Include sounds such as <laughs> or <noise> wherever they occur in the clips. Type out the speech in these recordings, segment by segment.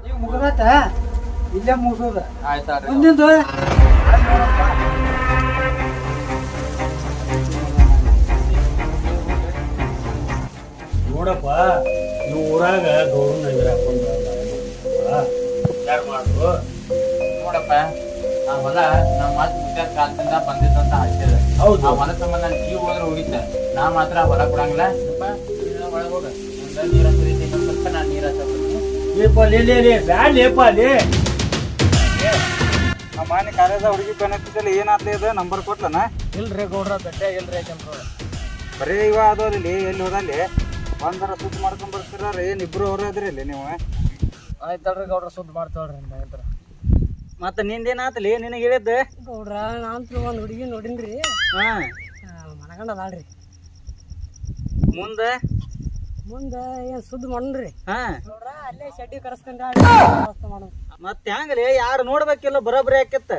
ಈಗ ಮುಗ್ದತ್ತ ಇಲ್ಲೇ ಮುಗಿಸೋದ ಆಯ್ತಾ ಮುಂದಿಂದು? ನೋಡಪ್ಪ ನೀವು ಊರಾಗ ಗೌರವ ನಗರ ಯಾರು ಮಾಡ್ರು? ನೋಡಪ್ಪ ಆ ಹೊಲ ನಮ್ಮ ಮಾತು ಮುದ್ಯಾರ ಕಾಲದಿಂದ ಬಂದಿದ್ದಂತ ಹೌದು. ಆ ಹೊಲ ಸಂಬಂಧ ನನ್ ಜೀವ ಹೋದ್ರೆ ಹೋಗಿತ್ತ ನಾ ಮಾತ್ರ ಹೊಲ ಕೊಡಂಗಿಲ್ಲ. ನೀನು ಒಳಗ್ ಹೋಗ. ನೀರ್ ಇನ್ನೊಂದ್ ಸ್ವಲ್ಪ ನಾನ್ ನೀರ್ ಹತ್ತಬೇಕು. ಲೇಪ ಲೇ ಲೇ ಲೇ ಬ್ಯಾಡ್ ಲೇಪ ಲೇ. ಆ ಮಾನ್ಯ ಕಾರ್ಯದ ಹುಡುಗಿ ಬೆನ್ನತ್ತಿದ್ದಲ್ಲ ಏನಾತ್ಲಿ ಇದೆ ನಂಬರ್ ಕೊಟ್ಲನ? ಇಲ್ರಿ ಗೌಡ್ರ ಬೆಟ್ಟೆ ಇಲ್ರಿ ಚಂದ್ರ. ಬರೀ ಇವ ಅದಾವ್ರಿ ಎಲ್ಲಿ ಹೋದಲ್ಲಿ? ಒಂದರ ಸುತ್ತ ಮಾಡ್ಕೊಂಡ್ ಬರ್ತೀರ ಏನ್ ಇಬ್ರು ಅವ್ರ ಅದ್ರಿ ಇಲ್ಲಿ ನೀವು? ಆಯ್ತಲ್ರಿ ಗೌಡ್ರ ಸುದ್ದಿ ಮಾಡ್ತಾಳ್ರಿ ಆಯ್ತರ ಮತ್ತ ನಿಂದೇನಾತಲಿ ನಿನಗೆ ಹೇಳಿದ್ದ? ಗೌಡ್ರ ನಾನು ಒಂದು ಹುಡುಗಿ ನೋಡಿನ್ರಿ. ಹಾ. ಮನಗಂಡ ಅದಾಳ್ರಿ. ಮುಂದ? ಮುಂದೆ ಏನು ಸುದ್ದಿ ಮಾಡನ್ರಿ. ಹಾ. ಗೌಡ್ರ ಅಲ್ಲೇ ಶೆಡ್ಡಿ ಕರೆಸ್ಕೊಂಡ ಮತ್ ಮಾಡೋದು. ಮತ್ತ ಹೆಂಗಲಿ ಯಾರು ನೋಡ್ಬೇಕಿಲ್ಲ ಬರೋಬ್ಬರಿ ಆಕಿತ್ತ.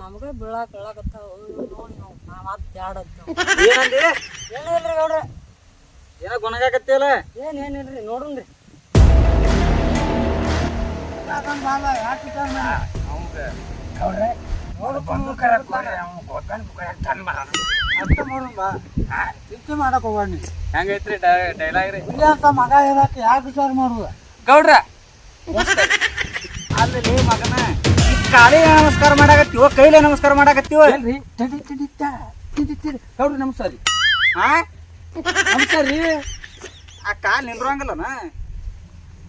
ನಮಗ ಬೀಳಾಕ ಹೇಳಕತ್ತಾವ. ನೋಡಿ ನಾವು ನಾ ಮಾತು ಬ್ಯಾಡದ್ದು ಏನಂದಿ? ಏನಿಲ್ರಿ ಗೌಡ್ರ? ಏನ ಗುಣಗಾಕತ್ತಿಲ್ಲ ಏನು ಏನಿಲ್ರಿ ನೋಡುನ್ರಿ. ಚಿಂತೆ ಮಾಡಕ್ ಹೆಂಗೈತ್ರಿ ಡೈಲಾಗ್ ರೀ? ಇಲ್ಲಿ ಅಂತ ಮಗ ಯಾಕೆ ವಿಚಾರ ಮಾಡುದ? ಗೌಡ್ರ! ಅಲ್ಲಿ ಮಗನ ಕಾಲಿಗೆ ನಮಸ್ಕಾರ ಮಾಡಾಕತ್ತೀವ ಕೈಲೇ ನಮಸ್ಕಾರ ಮಾಡಾಕತ್ತೀವ? ಗೌಡ್ರಿ ನಮಸ್ಕಾರ ಹಾ ನಮಸ್ಕಾರ ರೀ. ಆ ಕಾಲ್ ನಿಂದ್ರಂಗಿಲ್ಲನ?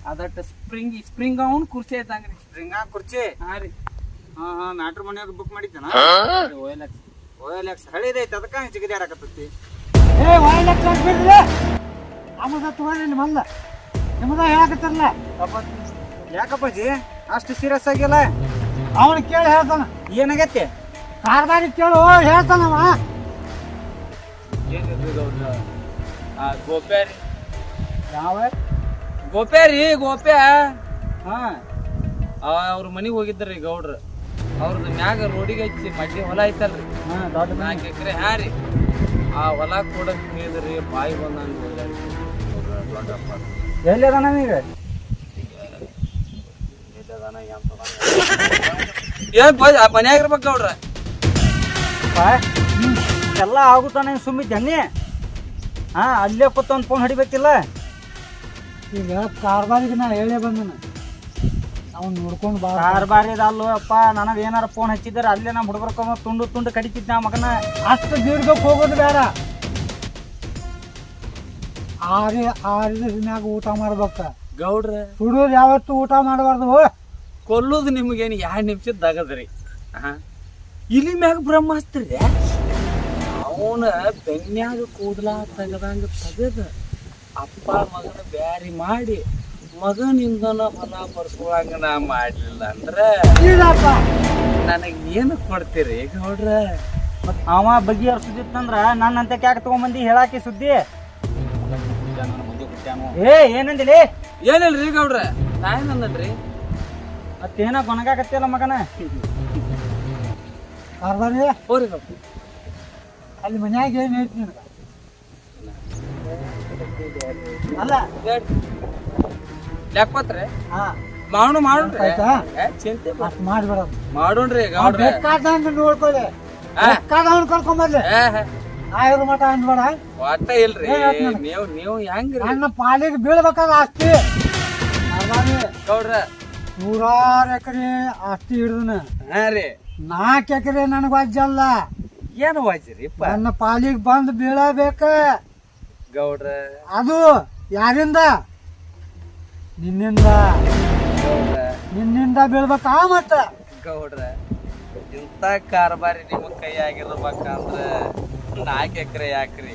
ಅದಟ್ಟ ಸ್ಪ್ರಿಂಗ್ ಸ್ಪ್ರಿಂಗ್ ಅವನ್ ಕುರ್ಚಿ ಐತಂಗ್ರಿ. ಸ್ಪ್ರಿಂಗ ಕುರ್ಚಿ? ಹಾ ರೀ. ಹಾ ಹಾ ಮ್ಯಾಟ್ರ್ ಮನ್ಯಾಗ ಬುಕ್ ಮಾಡಿದ್ದಾನ? ಓಯಲಕ್ಸ್. ಓಯಲೆಕ್ಸ್. ಹಳಿದೈತೆ ಅದಕ್ಕ ಜಿಗದಿ ಆಡಕತ್ತೈತಿ ಏ ಓಯಲೆಕ್ಸ್ ಬಿಡ್ರಿ ಆಮದ ತಗೋರಿ ಇಲ್ಲಿ ಬಂದ ನಿಮ್ಮದ ಹೇಳಕತ್ತಿರಲ್ಲ ಯಾಕಪ್ಪಾಜಿ? ಅಷ್ಟು ಸೀರಿಯಸ್ ಆಗಿಲ್ಲ? ಅವನು ಕೇಳಿ ಹೇಳ್ತಾನ. ಏನಾಗೈತಿ? ಕಾರ್ಬಾರಿ ಕೇಳು ಹೇಳ್ತಾನವ. ಏನಿದ್ರು ಗೌಡ್ರ ಆ ಗೋಪ್ಯ ರೀ. ಯಾವ? ಗೋಪ್ಯ ರೀ ಗೋಪ್ಯ ಹಾ. ಅವ್ರ ಮನೆಗೆ ಹೋಗಿದ್ರಿ ಗೌಡ್ರು. ಅವ್ರದ್ದು ಮ್ಯಾಗ ರೋಡಿಗೆ ಹಚ್ಚಿ ಮಡ್ಡಿ ಹೊಲ ಐತಲ್ರಿ. ನಾಲ್ಕು ಎಕರೆ ಹಾ ರೀ. ಆ ಹೊಲ ಕೊಡಕ್ ಕೇಳಿದ್ರಿ ಬಾಯಿ ದೊಡ್ಡಪ್ಪ ಎಲ್ಲಿ ಅದಾನ ಈಗ ಏನ್ ಮನ್ಯಾಗ ಇರ್ಬೇಕು ಗೌಡ್ರ. ಎಲ್ಲ ಆಗುತ್ತಾನೆ ಸುಮ್ಮಿದ್ದೆ ಹಾ ಅಲ್ಲೇ ಕೊತ್ತ ಒಂದು ಫೋನ್ ಹೊಡಿಬೇಕಿಲ್ಲ? ಈಗ ಕಾರ್ಬಾರಿಗೆ ನಾ ಹೇಳೇ ಬಂದನ. ಅವ್ನು ನೋಡ್ಕೊಂಡು ಬಾ. ಕಾರ್ಬಾರಿದ ಅಲ್ಲೋ ಅಪ್ಪ ನನಗೆ ಏನಾರ ಫೋನ್ ಹಚ್ಚಿದ್ರೆ ಅಲ್ಲೇ ನಮ್ಮ ಹುಡುಗರ್ಕೊಂಬ ತುಂಡು ತುಂಡು ಕಡಿತಿದ್ದ ನಾ ಮಗನ? ಅಷ್ಟು ದೀರ್ಘಕ್ಕೆ ಹೋಗೋದು ಬೇಡ. ಆರಿ ಆರಿದ ದಿನಾಗ ಊಟ ಮಾಡ್ಬೇಕ. ಗೌಡ್ರ ಹುಡುಗರು ಯಾವತ್ತು ಊಟ ಮಾಡಬಾರ್ದು ಕೊಲ್ಲೋದು ನಿಮ್ಗೇನು ಎರಡು ನಿಮಿಷದಾಗದ್ರಿ ಹಾಂ ಇಲ್ಲಿ ಇಲಿ ಮ್ಯಾಗ ಬ್ರಹ್ಮಾಸ್ತ್ರಿ ಅವನ ಬೆನ್ಯಾಗ ಕೂದಲ ತೆಗದಂಗ ತೆಗದ ಅಪ್ಪ ಮಗನ ಬ್ಯಾರಿ ಮಾಡಿ ಮಗನಿಂದನ ಫಲ ಬರ್ಸ್ಕೊಳಂಗ ನಾ ಮಾಡಲಿಲ್ಲ ಅಂದ್ರೆ ನನಗೆ ಏನು ಕೊಡ್ತೀರಿ ಗೌಡ್ರ ಅವ ಬಗೆಹರಿಸುದಿತ್ತಂದ್ರ ನನ್ನಂತ ಕ್ಯಾಕ್ ತಗೊಂಬಂದಿ ಹೇಳಾಕಿ ಸುದ್ದಿ? ಏ ಏನಂದಿಲಿ? ಏನಿಲ್ರಿ ಗೌಡ್ರ ನಾ ಏನಂದ್ರಿ ಮತ್ತೇನ ಕೊನಗಾಕತ್ತಿಯಲ್ಲ ಮಗನ? <laughs> ಅರ್ಧ ಹೋರಿ ಗೌಡ್ರ ಅಲ್ಲಿ ಮನ್ಯಾಗ ಏನು ನಿನಗ? ಅಲ್ಲ ಲೆಕ್ಕತ್ರಿ ಹಾ. ಮಾಡೋಣ ಮಾಡೋಣ್ರಿ? ಆಯ್ತಾ? ಚಿಂತೆ ಅಷ್ಟ್ ಮಾಡ್ಬೇಡ. ಮಾಡೋಣ್ರಿ ಗೌಡ್ರ ಬೇಕಾದಂಗ ನೋಡ್ಕೊಳ್ಳಿ. ಬೇಕಾದವನ್ ಕರ್ಕೊಂಬರ್ಲಿ. ಆಯ್ರ ಮಠ ಅನ್ಬೇಡ ಒಟ್ಟ ಇಲ್ರಿ. ನೀವು ನೀವು ಹೆಂಗ್ರಿ? ನನ್ನ ಪಾಲಿಗೆ ಬೀಳ್ಬೇಕಾದ ಆಸ್ತಿ. ಗೌಡ್ರ. ನೂರಾರು ಎಕರೆ ಆಸ್ತಿ ಹಿಡ್ದನ. ಹಾ ರೀ. ನಾಲ್ಕು ಎಕರೆ ನನಗೆ ವಜ್ಜಲ್ಲ ಏನು ವಜ್ರಿ ನನ್ನ ಪಾಲಿಗೆ ಬಂದು ಬೀಳಬೇಕ. ಗೌಡ್ರ. ಅದು ಯಾರಿಂದ? ನಿನ್ನಿಂದ. ಗೌಡ್ರ. ನಿನ್ನಿಂದ ಬೀಳ್ಬೇಕಾ ಮತ್ತ ಗೌಡ್ರ ಇಂಥ ಕಾರ್ಬಾರಿ ನಿಮ್ಮ ಕೈಯಾಗಿರ್ಬೇಕಂದ್ರ ನಾಲ್ಕು ಎಕರೆ ಯಾಕ್ರಿ?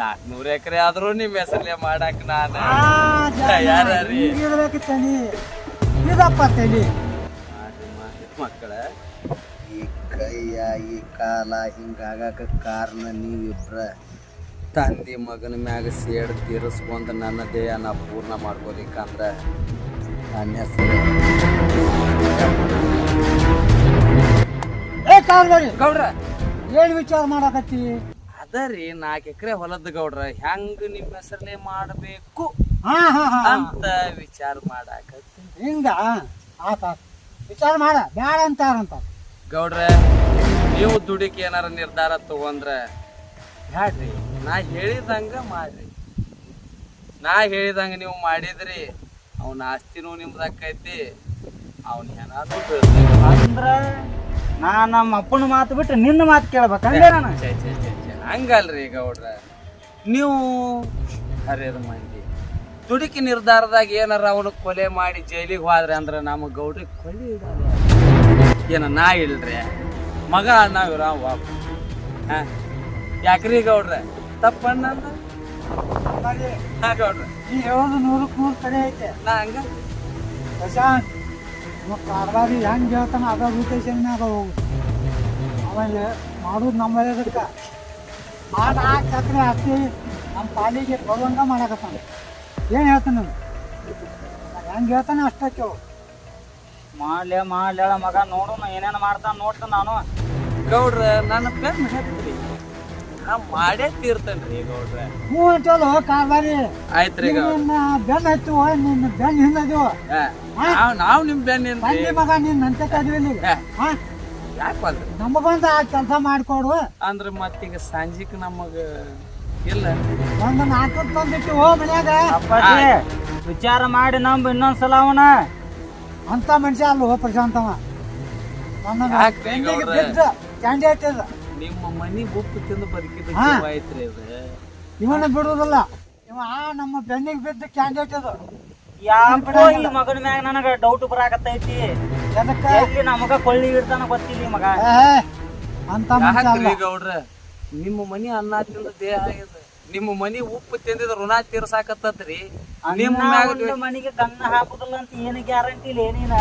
ನಾಲ್ಕುನೂರು ಎಕರೆ ಆದ್ರೂ ನಿಮ್ಮ ಹೆಸರಲ್ಲೇ ಮಾಡಕ್ ನಾನು ಇರ್ಬೇಕು ತಲಿ. ಇದಪ್ಪ ತಲಿ. ಮಕ್ಕಳ ಈ ಕೈಯ ಈ ಕಾಲ ಹಿಂಗಾಗಕ್ಕೆ ಕಾರಣ ನೀವಿಬ್ರ. ತಂದೆ ಮಗನ ಮ್ಯಾಗ ಸೇಡ್ ತೀರಿಸ್ಕೊಂಡು ನನ್ನ ದೇಹ ನಾ ಪೂರ್ಣ ಮಾಡ್ಕೋಲಿಕ್ಕಂದ್ರ ನನ್ನ ಹೆಸರು. ಏ ಗೌಡ್ರ. ಏನ್ ವಿಚಾರ ಮಾಡಕತ್ತಿ? ರೀ ನಾಲ್ಕು ಎಕರೆ ಹೊಲದ ಗೌಡ್ರ. ಹೆಂಗ್ ನಿಮ್ಮ ಹೆಸರಲ್ಲೇ ಮಾಡಬೇಕು ಹಾ ಹಾ ಹಾ. ಅಂತ ವಿಚಾರ ಮಾಡಾಕತ್ತಿ. ಹಿಂಗ? ಆತ ವಿಚಾರ ಮಾಡ ಬ್ಯಾಡ ಅಂತಾರಂತ ಗೌಡ್ರ ನೀವು ದುಡಿಕೆ ಏನಾರ ನಿರ್ಧಾರ ತಗೊಂಡ್ರೆ ಬ್ಯಾಡ್ರಿ. ನಾ ಹೇಳಿದಂಗ ಮಾಡ್ರಿ. ನಾ ಹೇಳಿದಂಗ ನೀವು ಮಾಡಿದ್ರಿ. ಅವನ ಆಸ್ತಿನೂ ನಿಮ್ದಕ್ಕೈತಿ ಅವನ ಏನಾದ್ರು. ಅಂದ್ರ ನಾ ನಮ್ಮ ಅಪ್ಪನ ಮಾತು ಬಿಟ್ಟು ನಿನ್ನ ಮಾತು ಕೇಳ್ಬೇಕಂದ್ರೆ. ಹಂಗಲ್ರಿ ಗೌಡ್ರ ನೀವು ಹರಿಯದ ಮಂದಿ. ದುಡುಕಿ ನಿರ್ಧಾರದಾಗ ಏನಾರ ಅವನು ಕೊಲೆ ಮಾಡಿ ಜೈಲಿಗೆ ಹೋದ್ರೆ ಅಂದ್ರೆ ನಮ್ಮ ಗೌಡ್ರಿಗೆ ಕೊಲೆ ಏನ ನಾ ಇಲ್ರಿ. ಮಗ ನಾವಿರ ಹಾಂ? ಯಾಕ್ರಿ ಗೌಡ್ರ ತಪ್ಪಣ್ಣ ಹಾ ಗೌಡ್ರ ನೀ ಹೇಳೋದು ನೂರಕ್ಕೆ ನೂರು ಕಡೆ ಐತೆ. ನಾ ಹಂಗ? ಪ್ರಶಾಂತ್ ನಮ್ಮ ಕಾರ್ಬಾರಿ ಹೆಂಗೆ ಹೇಳ್ತಾನ ಅದ ರೂಟೇಷನ್ ಮ್ಯಾಗ ಹೋಗು. ಆಮೇಲೆ ಮಾಡೋದು ನಮ್ಮ ಅದಕ್ಕೆ ಮಾಡಿ ಹಾಕಿ ಹಾಕಿ ನಮ್ಮ ಪಾಲಿಗೆ ಬರುವಂಗ ಮಾಡಕತ್ತಾನ. ಏನು ಹೇಳ್ತಾನ ಹೆಂಗೆ ಹೇಳ್ತಾನೆ ಅಷ್ಟೇ ಕೇಳು ಮಾಡ್ಲೆ ಮಾಡ್ಲೇಳ ಮಗ ನೋಡು ಏನೇನು ಮಾಡ್ತಾನ ನೋಡ್ತಾನ ನಾನು. ಗೌಡ್ರ ನನ್ನ ಬೆನ್ ಹತ್ರಿ ನಾ ಮಾಡೇ ತೀರ್ತೇನ್ರಿ ಗೌಡ್ರ ಹ್ಞೂ ಅಂತಲ್ಲ ಗೌಡ್ರ ನಿನ್ನ ಬೆನ್ ನಿನ್ನ ಹಿಂದದು. ಹಾ, ನಾವು ನಿಮ್ಮ ನಿಮ್ ಮಗ ನಿನ್ನ ನಂತೆ ಕದಿವಿಲ್ಲ ಹಾ. ಹಾ ಯಾಕೆ ನಮ್ಮ ಬಂದ ಆ ಕೆಲಸ ಮಾಡಿಕೊಡು. ಅಂದ್ರೆ ಮತ್ತೀಗ ಸಂಜಿಕ್ ನಮಗೆ ಇಲ್ಲ. ಒಂದು ನಾಲ್ಕು ತಂದಿಟ್ಟು ಹೋ ಮನ್ಯಾಗ. ಅಪ್ಪಾಜಿ, ವಿಚಾರ ಮಾಡಿ ನಂಬ ಇನ್ನೊಂದ್ಸಲ ಅವನ. ಅಂತ ಮನುಷ್ಯ ಅಲ್ಲ ಹೋ ಪ್ರಶಾಂತವ. ನನ್ನ? ಕ್ಯಾಂಡಿಡೇಟ್ ನಿಮ್ಮ ಮನಿ ಗುಪ್ಪು ತಿಂದು ಬದುಕಿದ ಹಾ. ಜೀವ ಐತ್ರಿ ಅದು ಇವನ ಬಿಡುವುದಿಲ್ಲ. ಇವ ನಮ್ಮ ಬೆನ್ನಿಗೆ ಬಿದ್ದ ಕ್ಯಾಂಡಿಡೇಟ್ ಅದು ಯಾಕೋ ಈ ಮಗನ ಮ್ಯಾಗ ನನಗ ಡೌಟ್ ಬರಾಕತ್ತೈತಿ. ಎದಕ್ಕ? ಎಲ್ಲಿ ನಮಗ ಕೊಳ್ಳಿ ಇಡ್ತಾನ ಗೊತ್ತಿಲ್ಲ ಈ ಮಗ. ಏ, ಅಂತ ಮನುಷ್ಯ ಅಲ್ಲ. ಯಾಕ್ರಿ ಗೌಡ್ರ? ನಿಮ್ಮ ಮನಿ ಅನ್ನ ತಿಂದ ದೇಹ ಆಗಿದೆ. ನಿಮ್ಮ ಮನಿ ಉಪ್ಪು ತಿಂದಿದ ಋಣ ತೀರ್ಸಾಕತ್ತತ್ರಿ ನಿಮ್ಮ ಮ್ಯಾಗ ಮನಿಗೆ ಕನ್ನ ಹಾಕುದಿಲ್ಲ ಅಂತ ಏನು ಗ್ಯಾರಂಟಿ ಇಲ್ಲ ಏನೇನ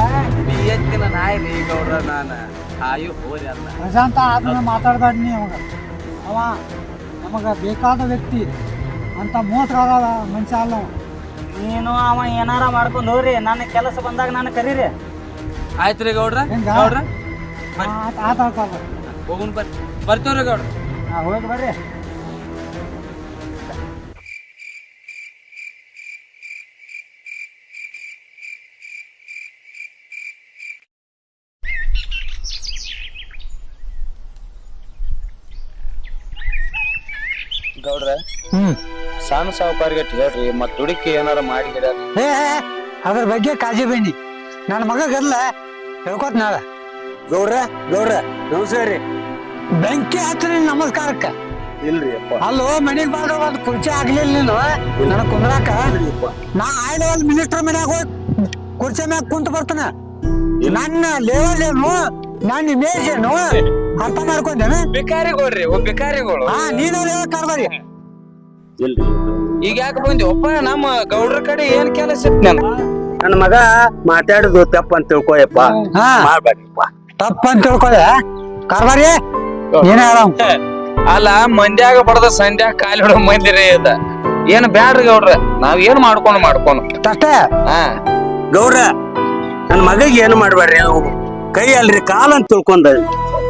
ನೀ ಎತ್ತಿನ ನಾಯಿ ರೀ ಗೌಡ್ರ ನಾನ. ಆಯು ಹೋರಿ ಅಲ್ಲ ಪ್ರಶಾಂತ ಆದ್ಮೇಲೆ ಮಾತಾಡ್ಬೇಡ ನೀ ಅವಾಗ ಅವ ನಮಗ ಬೇಕಾದ ವ್ಯಕ್ತಿ. ಅಂತ ಮೋಸಗಾದ ಮನುಷ್ಯ ಅಲ್ಲ ಅವ. ನೀನು ಅವ ಏನಾರ ಮಾಡ್ಕೊಂಡು ಹೋಗ್ರಿ. ನನ್ನ ಕೆಲಸ ಬಂದಾಗ ನಾನು ಕರೀರಿ. ರೀ ಗೌಡ್ರ. ಹೆಂಗ? ಗೌಡ್ರ? ಆತ ಆತ ಆತ ಹೋಗುನ್ ಬರ್ರಿ ಬರ್ತೀವ್ರಿ ಗೌಡ್ರ. ಹೋಗಿ ಬರ್ರಿ. ಗೌಡ್ರ ಸಣ್ಣ ಸಾವುಕಾರಿಗೆ ಹೇಳ್ರಿ ಮತ್ ದುಡುಕಿ ಏನಾರ ಮಾಡಿ ಏ ಅದ್ರ ಬಗ್ಗೆ ಕಾಳಜಿ ಬೇಡಿ ನನ್ನ ಮಗ ಗಲ್ಲ ಹೇಳ್ಕೊತ ನಾಳೆ. ಗೌಡ್ರ ಗೌಡ್ರ ನಮಸ್ಕಾರ ರೀ ಬೆಂಕಿ ಹಾಕ್ತೀನಿ ನಮಸ್ಕಾರಕ್ಕ. ಇಲ್ರಿ ಅಪ್ಪ. ಅಲ್ಲೋ ಮನೆಗ್ ಬಾಗ ಒಂದು ಕುರ್ಚಿ ಆಗ್ಲಿಲ್ಲ ನೀನು. ನನಗ್ ಕುಂದ್ರಾಕ. ನಾ ಆಯ್ದ ಒಂದ್ ಮಿನಿಸ್ಟರ್ ಮನ್ಯಾಗ ಹೋಗಿ ಕುರ್ಚಿ ಮ್ಯಾಗ ಕುಂತ ಬರ್ತಾನ. ನನ್ನ ಲೆವೆಲ್ ಏನು? ನನ್ನ ಇಮೇಜ್ ಏನು? ಅರ್ಥ ಮಾಡ್ಕೊಂಡೇನ? ಬಿಕಾರಿಗೋಳ್ರಿ ಒಬ್ಬ ಹಾ ನೀನು ಕಾರ್ಬಾರಿ ಇಲ್ರಿ ಈಗ ಯಾಕೆ ಬಂದಿವಪ್ಪ ನಮ್ಮ ಗೌಡ್ರ ಕಡೆ ಏನ್ ಕೆಲಸ ಇತ್ತು ನನ್? ನನ್ನ ಮಗ ಮಾತಾಡುದು ತಪ್ಪ ಅಂತ ತಿಳ್ಕೊಯಪ್ಪ. ಹಾ. ಮಾಡ್ಬೇಡಿಪ್ಪ ತಪ್ಪ ಅಂತ ತಿಳ್ಕೊಳ ಕಾರ್ಬಾರಿ ನೀನ ಹೇಳ? ಅಲ್ಲ ಮಂದ್ಯಾಗ ಬಡದ ಸಂಧ್ಯಾಗ ಕಾಲಿ ಹಿಡೋ ಮಂದಿರ ಇದ. ಏನ್ ಬ್ಯಾಡ್ರಿ ಗೌಡ್ರ? ನಾವ್ ಏನ್ ಮಾಡ್ಕೊಂಡು ಮಾಡ್ಕೊಂಡು? ಅಷ್ಟೇ ಹಾ. ಗೌಡ್ರ ನನ್ನ ಮಗಗೆ ಏನು ಮಾಡ್ಬೇಡ್ರಿ ಅವು? ಕೈ ಅಲ್ರಿ ಕಾಲ್ ಅಂತ ತಿಳ್ಕೊಂಡ.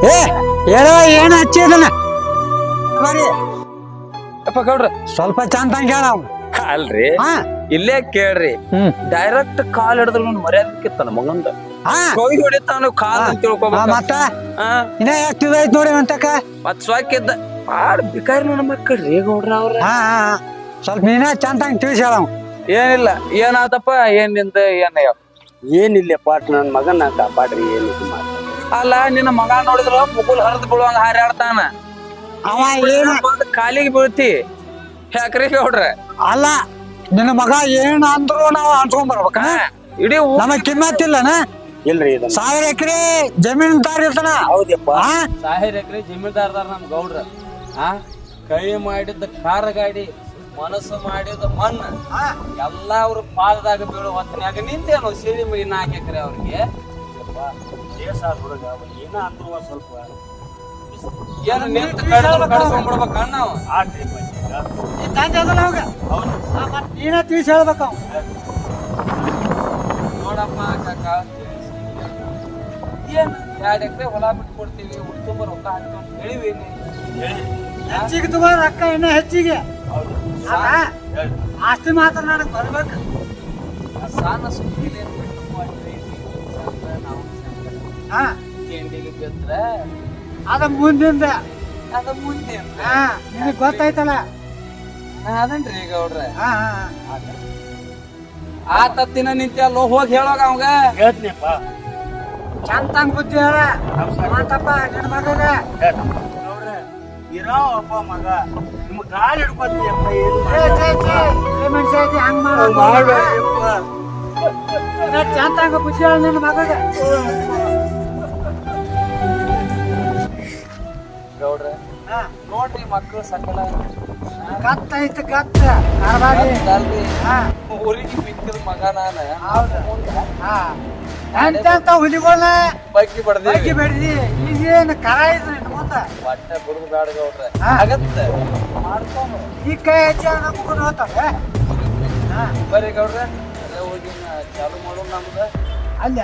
ಏ ಹೇಳ ಏನು ಹಚ್ಚಿದನ ಅಪ್ಪ ಗೌಡ್ರ. ಸ್ವಲ್ಪ ಚಂದ ಹೇಳ ಅಲ್ರಿ? ಹಾ. ಇಲ್ಲೇ ಕೇಳ್ರಿ. ಹ್ಮ್. ಡೈರೆಕ್ಟ್ ಕಾಲ್ ಹಿಡಿದ್ರು ಮರ್ಯಾದಕ್ಕಿತ್ತ ಮಗಂದ. ಹೋಗಿ ಹೊಡಿತಾನು ಕಾಲ್ ತಿಳ್ಕೊಬೇಕ. ಮತ್ತ? ಇನ್ನ ಎಷ್ಟು ಐತ್ ನೋಡಿ ಅಂತಕ ಮತ್ ಸ್ವಾಕಿದ್ದ ಬಾಳ ಬಿಕಾರಿ ನನ್ನ ಮಕ್ಕಳ್ರಿ ಗೌಡ್ರ ಅವ್ರ. ಹಾ. ಸ್ವಲ್ಪ ನೀನೇ ಚಂದ ತಿಳಿಸಿ ಹೇಳ ಏನಿಲ್ಲ. ಏನಾದಪ್ಪ ಏನ್ನಿಂದ? ಏನ ಏನಿಲ್ಲಪ್ಪ ನನ್ನ ಮಗನ ಕಾಪಾಡ್ರಿ ಏನು ಅಲ್ಲ ನಿನ್ನ ಮಗ ನೋಡಿದ್ರ ಮುಗುಲ್ ಹರಿದ್ ಬೀಳುವಂಗ ಹಾರಾಡ್ತಾನ ಅವ ಏನು ಬಂದ್ ಕಾಲಿಗೆ ಬೀಳ್ತಿ. ಹೇಕ್ರಿ ಗೌಡ್ರ? ಅಲ್ಲ ನಿನ್ನ ಮಗ ಏನ್ ಅಂದ್ರು ನಾವು ಅನ್ಸ್ಕೊಂಡ್ ಬರ್ಬೇಕ ಇಡೀ ನಮಗ್ ಕಿಮ್ಮತ್ತಿಲ್ಲನ ಇಲ್ರಿ ಇದನ್ನ. ಸಾವಿರ ಎಕರೆ ಜಮೀನ್ದಾರ ಇರ್ತಾನ ಹೌದಪ್ಪ ಆ? ಸಾವಿರ ಎಕರೆ ಜಮೀನ್ದಾರ್ದಾರ ನಮ್ ಗೌಡ್ರ. ಆ? ಕೈ ಮಾಡಿದ್ದ ಕಾರ ಗಾಡಿ ಮನಸ್ಸು ಮಾಡಿದ ಮಣ್ಣ ಎಲ್ಲ ಅವ್ರ ಪಾದದಾಗ ಬೀಳೋ ಹೊತ್ತಿನಾಗ ನಿಂತೇನು ಸಿಡಿ ಮೀನ್ ನಾಲ್ಕು ಎಕರೆ ಅವ್ರಿಗೆ? ಹುಡುಗ ಏನ ಅಂದ್ರು ಒಂದ್ ಸ್ವಲ್ಪ ಏನು ನಿಂತು ಕಡ್ದು ಕಡ್ಸ್ಕೊಂಡ್ಬಿಡ್ಬೇಕ ನಾವು ಅದಲ್ಲ ಅವಾಗ ನೀನೇ ತಿಳಿಸಿ ಹೇಳ್ಬೇಕು ಅವ. ನೋಡಪ್ಪ ಕಾಕ. ಏನ್ ಎರಡು ಎಕರೆ ಹೊಲ ಬಿಟ್ಟು ಕೊಡ್ತೀವಿ ಉಳ್ಕೊಂಬ ರೊಕ್ಕ ಹಾಕ್ತೀವಿ ಅಂತ ಹೇಳಿವಿ. ಹೆಚ್ಚಿಗೆ ತುಂಬ ಅಕ್ಕ ಇನ್ನ ಹೆಚ್ಚಿಗೆ. ಆಸ್ತಿ ಮಾತ್ರ ನನಗೆ ಬರ್ಬೇಕು. ಸಾನ ಸುತ್ತಿಲಿ ಏನ್ ಬಿಟ್ಟು ನಾವು ಹಾ. ತಿಂಡಿಗೆ ಬಿದ್ರ ಅದ ಮುಂದಿಂದ. ಅದ ಮುಂದೆ ಹಾ ನಿನಗೆ ಗೊತ್ತಾಯ್ತಲ್ಲ. ಅದನ್ರಿ ಗೌಡ್ರ ಹಾ ಹಾ ಆ ತತ್ತಿನ ನಿಂತಲ್ಲೋ ಹೋಗಿ ಹೇಳೋಗ ಅವಾಗ. ಹೇಳ್ತೀನಿಪ್ಪ. ಚಂದಂಗ್ ಬುದ್ಧಿ ಹೇಳ. ಮಾತಪ್ಪ ನಿನ್ನ ಮಗಗ. ಇರೋ ಒಬ್ಬ ಮಗ. ಕಾಲ್ ಹಿಡ್ಕೊತೀಯಪ್ಪ ಮನುಷ್ಯ ಹಂಗ್ ಬುದ್ಧಿ ಹೇಳ ನಿನ್ನ ಮಗಗ. ಗೌಡ್ರ ಹಾ ನೋಡ್ರಿ ಮಕ್ಕಳು ಸಕಲ ಗತ್ತ ಐತೆ ಗತ್ತ. ಹಾ. ಊರಿಗೆ ಬಿತ್ತಿದ ಮಗ ನಾನು. ಹೌದು. ಹಾ. ಎಂತೆಂತ ಹುಲಿಗಳನ್ನ ಬಗ್ಗಿ ಬಗ್ಗೆ ಬಡ್ದಿ. ಈಗೇನು ಕರ ಇದ್ರಿ ಮುಂದೆ? ಬಟ್ಟೆ ಬಿಡುದು ಬೇಡ ಗೌಡ್ರೆ ಆಗತ್ತೆ. ಮಾಡ್ಕೊಂಡು. ಈ ಕೈ ಅವನ ಮುಗಿದು ಹೋಗ್ತಾವೆ ಗೌಡ್ರೆ ಬರ್ರಿ ಗೌಡ್ರ ಅಲ್ಲೇ ಹೋಗಿ ಚಾಲು ಮಾಡೋಣ ನಮ್ದು ಅಲ್ಲ